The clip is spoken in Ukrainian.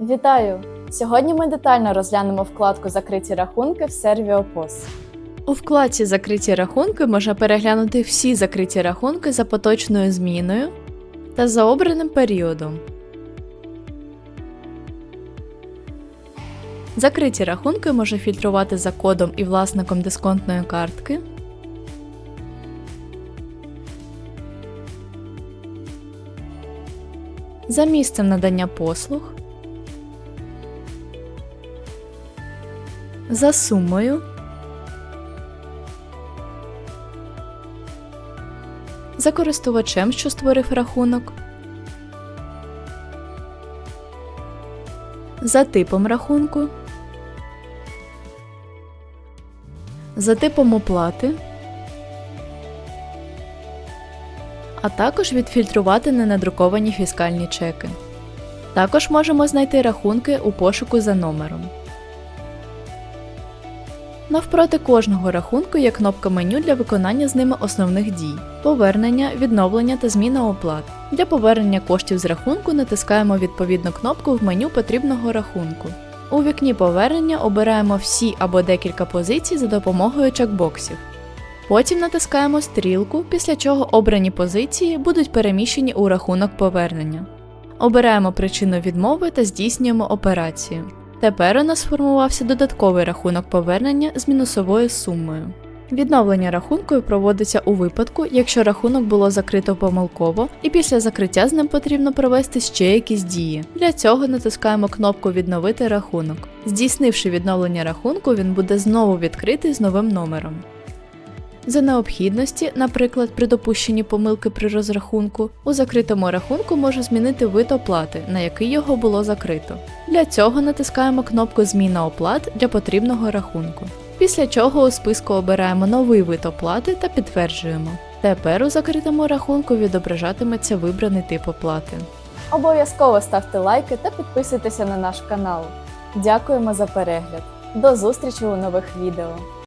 Вітаю! Сьогодні ми детально розглянемо вкладку Закриті рахунки в Serviopos. У вкладці Закриті рахунки можна переглянути всі закриті рахунки за поточною зміною та за обраним періодом. Закриті рахунки можна фільтрувати за кодом і власником дисконтної картки. За місцем надання послуг. За сумою. за користувачем, що створив рахунок, за типом рахунку, за типом оплати, а також відфільтрувати ненадруковані фіскальні чеки. Також можемо знайти рахунки у пошуку за номером. Навпроти кожного рахунку є кнопка меню для виконання з ними основних дій: повернення, відновлення та зміна оплат. Для повернення коштів з рахунку натискаємо відповідну кнопку в меню потрібного рахунку. У вікні повернення обираємо всі або декілька позицій за допомогою чекбоксів. Потім натискаємо стрілку, після чого обрані позиції будуть переміщені у рахунок повернення. Обираємо причину відмови та здійснюємо операцію. Тепер у нас сформувався додатковий рахунок повернення з мінусовою сумою. Відновлення рахунку проводиться у випадку, якщо рахунок було закрито помилково, і після закриття з ним потрібно провести ще якісь дії. Для цього натискаємо кнопку Відновити рахунок. Здійснивши відновлення рахунку, він буде знову відкритий з новим номером. За необхідності, наприклад, при допущенні помилки при розрахунку, у закритому рахунку може змінити вид оплати, на який його було закрито. Для цього натискаємо кнопку Зміна оплат для потрібного рахунку. Після чого у списку обираємо новий вид оплати та підтверджуємо. Тепер у закритому рахунку відображатиметься вибраний тип оплати. Обов'язково ставте лайки та підписуйтеся на наш канал. Дякуємо за перегляд. До зустрічі у нових відео!